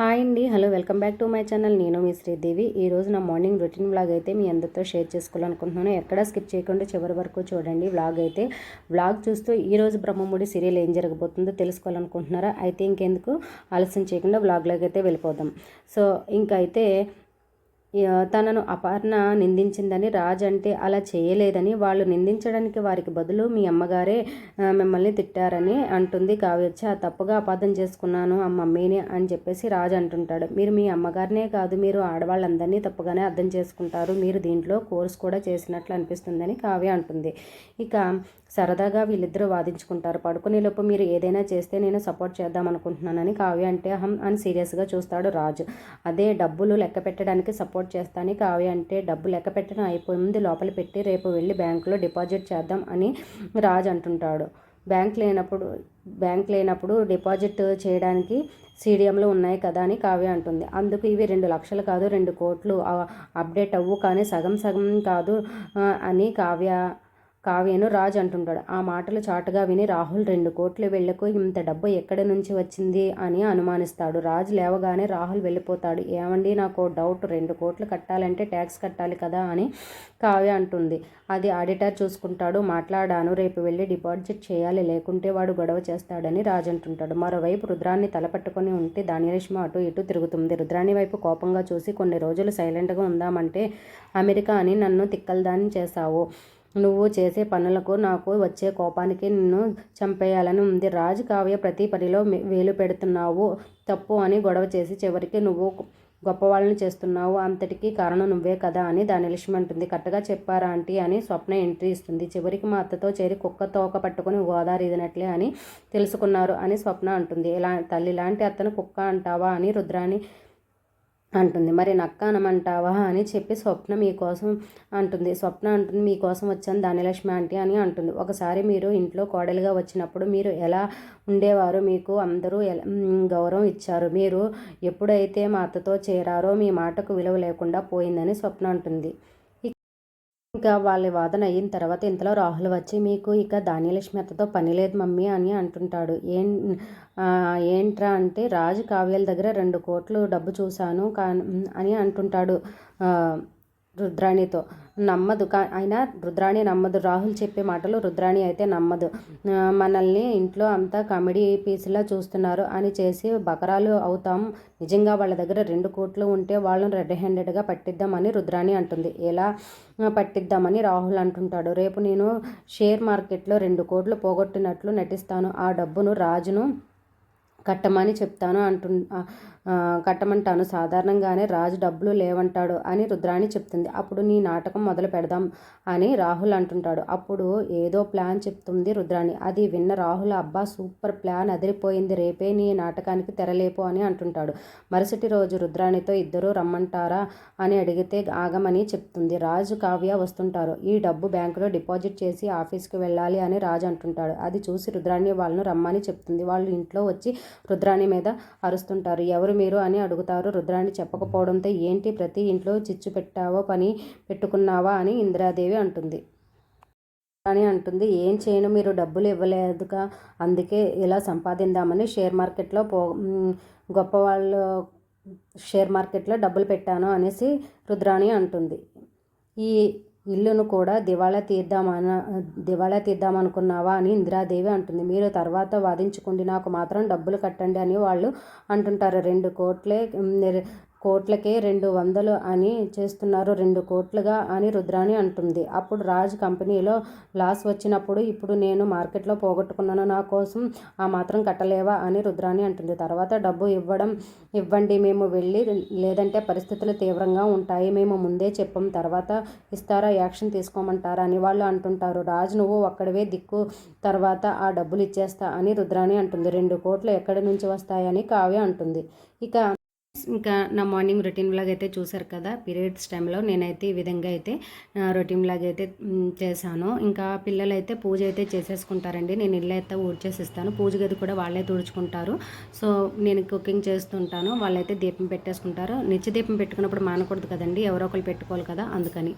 Hi అండి. Hello welcome back to my channel. నేను మీ శ్రీదేవి. ఈరోజు నా మార్నింగ్ రొటీన్ వ్లాగ్ అయితే మీ అందరితో షేర్ చేసుకోవాలనుకుంటున్నాను. ఎక్కడా స్కిప్ చేయకుండా చివరి వరకు చూడండి. వ్లాగ్ అయితే వ్లాగ్ చూస్తూ ఈరోజు బ్రహ్మముడి సీరియల్ ఏం జరగబోతుందో తెలుసుకోవాలనుకుంటున్నారా? అయితే ఇంకెందుకు ఆలస్యం చేయకుండా వ్లాగ్లోకి అయితే వెళ్ళిపోదాం. సో ఇంకైతే తనను అపర్ణ నిందించిందని రాజ్ అంటే అలా చేయలేదని వాళ్ళు నిందించడానికి వారికి బదులు మీ అమ్మగారే మిమ్మల్ని తిట్టారని అంటుంది కావ్యచ్చ. తప్పుగా అపార్థం చేసుకున్నాను ఆ మమ్మీని అని చెప్పేసి రాజ్ అంటుంటాడు. మీరు మీ అమ్మగారినే కాదు మీరు ఆడవాళ్ళందరినీ తప్పుగానే అర్థం చేసుకుంటారు. మీరు దీంట్లో కోర్స్ కూడా చేసినట్లు అనిపిస్తుందని కావ్య అంటుంది. ఇక సరదాగా వీళ్ళిద్దరూ వాదించుకుంటారు. పడుకునేలోపు మీరు ఏదైనా చేస్తే నేను సపోర్ట్ చేద్దాం అనుకుంటున్నానని కావ్య అంటే అహం అని సీరియస్గా చూస్తాడు రాజు. అదే డబ్బులు లెక్క పెట్టడానికి సపోర్ట్ చేస్తాను. కావ్య అంటే డబ్బు లెక్క పెట్టడం అయిపోయింది లోపల పెట్టి రేపు వెళ్ళి బ్యాంకులో డిపాజిట్ చేద్దాం అని రాజు అంటుంటాడు. బ్యాంక్ లేనప్పుడు బ్యాంక్ లేనప్పుడు డిపాజిట్ చేయడానికి సీడిఎంలు ఉన్నాయి కదా అని కావ్య అంటుంది. అందుకు ఇవి రెండు లక్షలు కాదు రెండు కోట్లు అప్డేట్ అవ్వు కానీ సగం సగం కాదు అని కావ్య కావ్యను రాజ్ అంటుంటాడు. ఆ మాటలు చాటుగా విని రాహుల్ రెండు కోట్లు వెళ్ళకు ఇంత డబ్బు ఎక్కడి నుంచి వచ్చింది అని అనుమానిస్తాడు. రాజ్ లేవగానే రాహుల్ వెళ్ళిపోతాడు. ఏమండి నాకు డౌట్ రెండు కోట్లు కట్టాలంటే ట్యాక్స్ కట్టాలి కదా అని కావ్య అంటుంది. అది ఆడిటర్ చూసుకుంటాడు. మాట్లాడాను రేపు వెళ్ళి డిపాజిట్ చేయాలి లేకుంటే వాడు గొడవ చేస్తాడని రాజ్ అంటుంటాడు. మరోవైపు రుద్రాన్ని తలపట్టుకొని ఉంటే ధాన్యలక్ష్మి అటు ఇటు తిరుగుతుంది. రుద్రాన్ని వైపు కోపంగా చూసి కొన్ని రోజులు సైలెంట్గా ఉందామంటే అమెరికా అని నన్ను తిక్కలదాన్ని చేశావు. నువ్వు చేసే పనులకు నాకు వచ్చే కోపానికి నిన్ను చంపేయాలని ఉంది. రాజు కావ్య ప్రతి పనిలో వేలు పెడుతున్నావు. తప్పు అని గొడవ చేసి చివరికి నువ్వు గొప్పవాళ్ళని చేస్తున్నావు. అంతటికీ కారణం నువ్వే కదా అని దాని లక్ష్మి అంటుంది. కరెక్ట్గా చెప్పారా ఆంటీ అని స్వప్న ఎంట్రీ ఇస్తుంది. చివరికి మా అత్తతో చేరి కుక్క తోక పట్టుకుని గోదావరి ఇదినట్లే అని తెలుసుకున్నారు అని స్వప్న అంటుంది. ఇలా తల్లి లాంటి అత్తను కుక్క అంటావా? అని రుద్రాని అంటుంది. మరి నక్క అనమంటావా? అని చెప్పి స్వప్న మీకోసం అంటుంది. స్వప్న అంటుంది మీకోసం వచ్చాను ధాన్యలక్ష్మి ఆంటీ అని అంటుంది. ఒకసారి మీరు ఇంట్లో కోడలుగా వచ్చినప్పుడు మీరు ఎలా ఉండేవారు? మీకు అందరూ గౌరవం ఇచ్చారు. మీరు ఎప్పుడైతే మా అత్తతో చేరారో మీ మాటకు విలువ లేకుండా పోయిందని స్వప్న అంటుంది. ఇంకా వాళ్ళ వాదన అయిన తర్వాత ఇంతలో రాహుల్ వచ్చి మీకు ఇక ధాన్యలక్ష్మి అత్తతో పని లేదు మమ్మీ అని అంటుంటాడు. ఏం ఏంట్రా అంటే రాజు కావ్యాల దగ్గర రెండు కోట్లు డబ్బు చూశాను కా అని అంటుంటాడు రుద్రాణితో. నమ్మదు. కా అయినా రుద్రాణి నమ్మదు. రాహుల్ చెప్పే మాటలు రుద్రాణి అయితే నమ్మదు. మనల్ని ఇంట్లో అంతా కామెడీ పీస్లా చూస్తున్నారు అని చేసి బకరాలు అవుతాం. నిజంగా వాళ్ళ దగ్గర రెండు కోట్లు ఉంటే వాళ్ళని రెడ్ హ్యాండెడ్గా పట్టిద్దామని రుద్రాణి అంటుంది. ఎలా? పట్టిద్దామని రాహుల్ అంటుంటాడు. రేపు నేను షేర్ మార్కెట్లో రెండు కోట్లు పోగొట్టినట్లు నటిస్తాను. ఆ డబ్బును రాజును కట్టమని చెప్తాను అంటు కట్టమంటాను. సాధారణంగానే రాజు డబ్బులు లేవంటాడు అని రుద్రాణి చెప్తుంది. అప్పుడు నీ నాటకం మొదలు పెడదాం అని రాహుల్ అంటుంటాడు. అప్పుడు ఏదో ప్లాన్ చెప్తుంది రుద్రాణి. అది విన్న రాహుల్ అబ్బా సూపర్ ప్లాన్ అదిరిపోయింది. రేపే నీ నాటకానికి తెరలేపు అని అంటుంటాడు. మరుసటి రోజు రుద్రాణితో ఇద్దరు రమ్మంటారా అని అడిగితే ఆగమని చెప్తుంది. రాజు కావ్య వస్తుంటారు. ఈ డబ్బు బ్యాంకులో డిపాజిట్ చేసి ఆఫీస్కి వెళ్ళాలి అని రాజు అంటుంటాడు. అది చూసి రుద్రాణి వాళ్ళను రమ్మని చెప్తుంది. వాళ్ళు ఇంట్లో వచ్చి రుద్రాణి మీద అరుస్తుంటారు. ఎవరు మీరు అని అడుగుతారు. రుద్రాణి చెప్పకపోవడంతో ఏంటి ప్రతి ఇంట్లో చిచ్చు పెట్టావో పని పెట్టుకున్నావా అని ఇందిరాదేవి అంటుంది. అని అంటుంది ఏం చేయను మీరు డబ్బులు ఇవ్వలేదుగా. అందుకే ఇలా సంపాదిందామని షేర్ మార్కెట్లో పో గొప్పవాళ్ళు షేర్ మార్కెట్లో డబ్బులు పెట్టాను అనేసి రుద్రాణి అంటుంది. ఈ ఇల్లును కూడా దివాళా తీద్దామన దివాళా తీద్దామనుకున్నావా అని ఇందిరాదేవి అంటుంది. మీరు తర్వాత వాదించుకోండి నాకు మాత్రం డబ్బులు కట్టండి అని వాళ్ళు అంటుంటారు. రెండు కోట్లే కోట్లకే రెండు వందలు అని చేస్తున్నారు. రెండు కోట్లుగా అని రుద్రాణి అంటుంది. అప్పుడు రాజ్ కంపెనీలో లాస్ వచ్చినప్పుడు ఇప్పుడు నేను మార్కెట్లో పోగొట్టుకున్నాను. నా కోసం ఆ మాత్రం కట్టలేవా అని రుద్రాణి అంటుంది. తర్వాత డబ్బు ఇవ్వడం ఇవ్వండి మేము వెళ్ళి లేదంటే పరిస్థితులు తీవ్రంగా ఉంటాయి. మేము ముందే చెప్పం తర్వాత ఇస్తారా యాక్షన్ తీసుకోమంటారా అని వాళ్ళు అంటుంటారు. రాజ్ నువ్వు ఒక్కడవే దిక్కు తర్వాత ఆ డబ్బులు ఇచ్చేస్తా అని రుద్రాణి అంటుంది. రెండు కోట్లు ఎక్కడి నుంచి వస్తాయని కావ్య అంటుంది. ఇక ఇంకా నా మార్నింగ్ రొటీన్ లాగా అయితే చూసారు కదా పీరియడ్స్ టైంలో నేనైతే ఈ విధంగా అయితే రొటీన్ బ్లాగ్ అయితే చేశాను. ఇంకా పిల్లలు అయితే పూజ అయితే చేసేసుకుంటారండి. నేను ఇల్లు అయితే ఊడ్చేసిస్తాను. పూజ గది కూడా వాళ్ళే తుడుచుకుంటారు. సో నేను కుకింగ్ చేస్తుంటాను. వాళ్ళైతే దీపం పెట్టేసుకుంటారు. నిత్య దీపం పెట్టుకున్నప్పుడు మానకూడదు కదండి. ఎవరో ఒకరు పెట్టుకోవాలి కదా అందుకని.